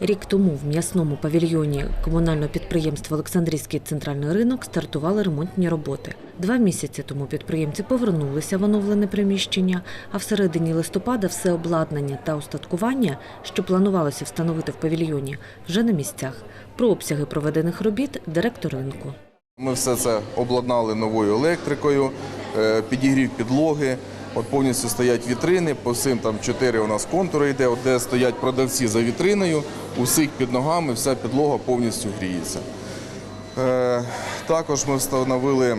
Рік тому в м'ясному павільйоні комунального підприємства Олександрійський центральний ринок стартували ремонтні роботи. Два місяці тому підприємці повернулися в оновлене приміщення, а в середині листопада все обладнання та устаткування, що планувалося встановити в павільйоні, вже на місцях. Про обсяги проведених робіт директор ринку. Ми все це обладнали новою електрикою, е, підігрів підлоги. От повністю стоять вітрини, по всім там чотири у нас контури йде, от де стоять продавці за вітриною, усіх під ногами вся підлога повністю гріється. Е, Також ми встановили,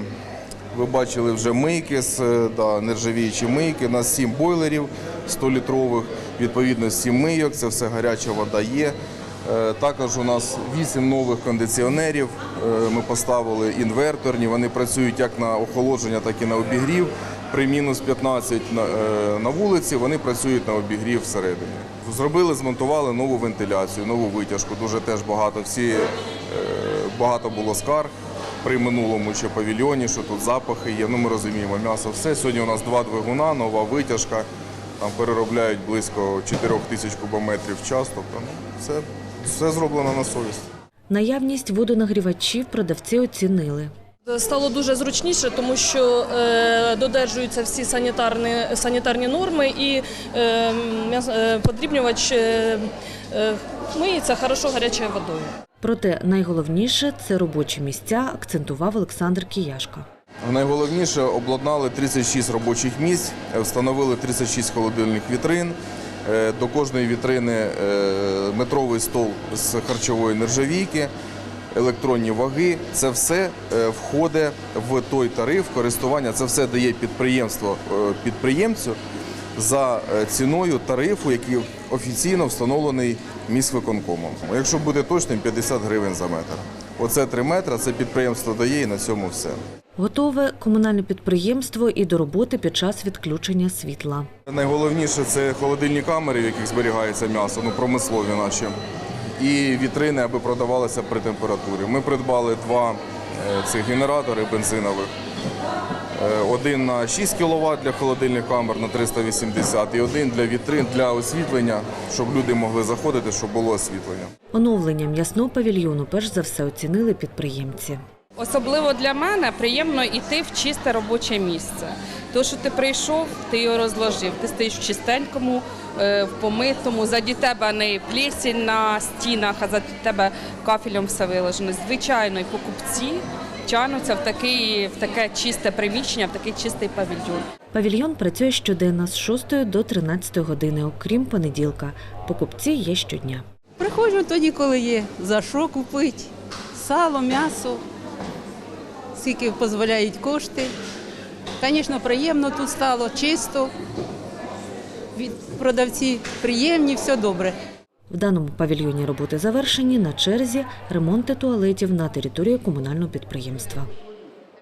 ви бачили вже мийки, е, да, нержавіючі мийки. У нас 7 бойлерів 100-літрових, відповідно 7 мийок, це все гаряча вода є. Е, Також у нас 8 нових кондиціонерів. Е, Ми поставили інверторні, вони працюють як на охолодження, так і на обігрів. При мінус 15 на, е, вулиці вони працюють на обігрів всередині. Зробили, змонтували нову вентиляцію, нову витяжку. Дуже теж багато всі е, багато було скарг при минулому ще павільйоні, що тут запахи є. Ну ми розуміємо, м'ясо все. Сьогодні у нас два двигуна, нова витяжка. Там переробляють близько 4 тисяч кубометрів в час. Тобто ну, все, все зроблено на совість. Наявність водонагрівачів продавці оцінили. Стало дуже зручніше, тому що е, додержуються всі санітарні, санітарні норми і е, е, подрібнювач е, е, миється хорошо гарячою водою. Проте найголовніше це робочі місця, акцентував Олександр Кияшко. Найголовніше обладнали 36 робочих місць, е, встановили 36 холодильних вітрин. До кожної вітрини метровий стол з харчової нержавійки, електронні ваги. Це все е, входить в той тариф користування. Це все дає підприємство е, підприємцю за е, ціною тарифу, який офіційно встановлений міськвиконкомом. Якщо бути точним, 50 гривень за метр. Оце 3 метри, це підприємство дає і на цьому все. Готове комунальне підприємство і до роботи під час відключення світла. Найголовніше це холодильні камери, в яких зберігається м'ясо, ну промислові наші, і вітрини, аби продавалися при температурі. Ми придбали два е, цих генератори бензинових. Е, Один на 6 кВт для холодильних камер на 380 і один для вітрин для освітлення, щоб люди могли заходити, щоб було освітлення. Оновлення м'ясного павільйону перш за все оцінили підприємці. Особливо для мене приємно йти в чисте робоче місце. То, що ти прийшов, ти його розложив. Ти стоїш в чистенькому, е, в помитому, заді тебе не плесінь на стінах, а заді тебе кафелем все виложено. Звичайно, і покупці тягнуться в, такий, в таке чисте приміщення, в такий чистий павільйон. Павільйон працює щоденно з 6 до 13 години, окрім понеділка. Покупці є щодня. Приходжу тоді, коли є за що купити. Сало, м'ясо, скільки дозволяють кошти. Звісно, приємно тут стало, чисто. Продавці приємні, все добре. В даному павільйоні роботи завершені на черзі ремонти туалетів на території комунального підприємства.